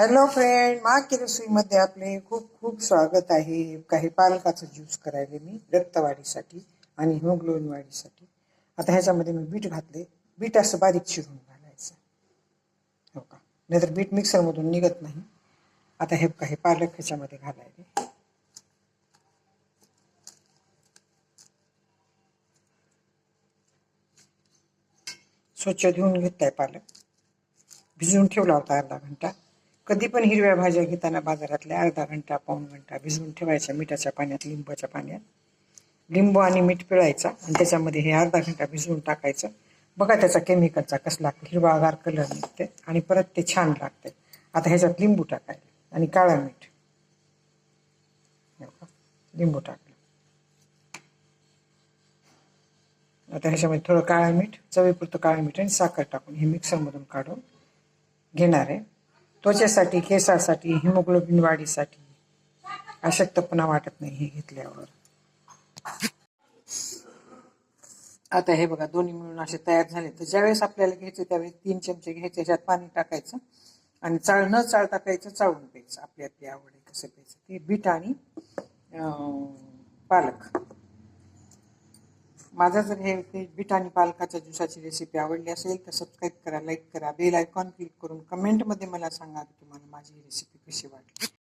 Hello friend मा की रसोईमध्ये आपले खूप खूप स्वागत आहे. काही पालकाचं ज्यूस करायले मी रक्तवाढीसाठी आणि हिमोग्लोबिन वाढीसाठी आता ह्याच्यामध्ये मी बीट घातले. बीट असं बारीक चिरून घालायचं. हो का? नाहीतर बीट मिक्सरमधून निघत नाही. आता हे काही पालक ह्याच्यामध्ये घालायले. स्वच्छ धुवून घेतलाय पालक. भिजवून ठेवला होता अर्धा घंटा. कधी पण हिरव्या भाज्या घेताना बाजारातल्या अर्धा घंटा पाऊण घंटा भिजवून ठेवायच्या मिठाच्या पाण्यात लिंबाच्या पाण्यात. लिंबू आणि मीठ पिळायचा आणि त्याच्यामध्ये हे अर्धा घंटा भिजवून टाकायचं. बघा त्याचा केमिकलचा कसला हिरवागार कलर निघते आणि परत ते छान लागते आता ह्याच्यात लिंबू टाकायला आणि काळा मीठ. लिंबू टाकलं. आता ह्याच्यामध्ये थोडं काळा मीठ चवीपुरतं काळा मीठ आणि साखर टाकून हे मिक्सरमधून काढून घेणार आहे. त्वचेसाठी केसासाठी हिमोग्लोबिन वाढीसाठी अशक्तपणा वाटत नाही हे घेतल्यावर. आता हे बघा दोन्ही मिळून असे तयार झाले. तर ज्यावेळेस आपल्याला घ्यायचे त्यावेळेस तीन चमचे घ्यायचे ह्याच्यात पाणी टाकायचं आणि चाळ न चाळता प्यायचं चाळून प्यायचं. आपली आपली आवड आहे कसं प्यायचं ते बीट आणि पालक. माझा जर हे ते बीट आणि पालकाच्या ज्यूसाची रेसिपी आवडली असेल तर सबस्क्राईब करा लाईक करा बेल आयकॉन क्लिक करून कमेंटमध्ये मला सांगा की तुम्हाला माझी ही रेसिपी कशी वाटली.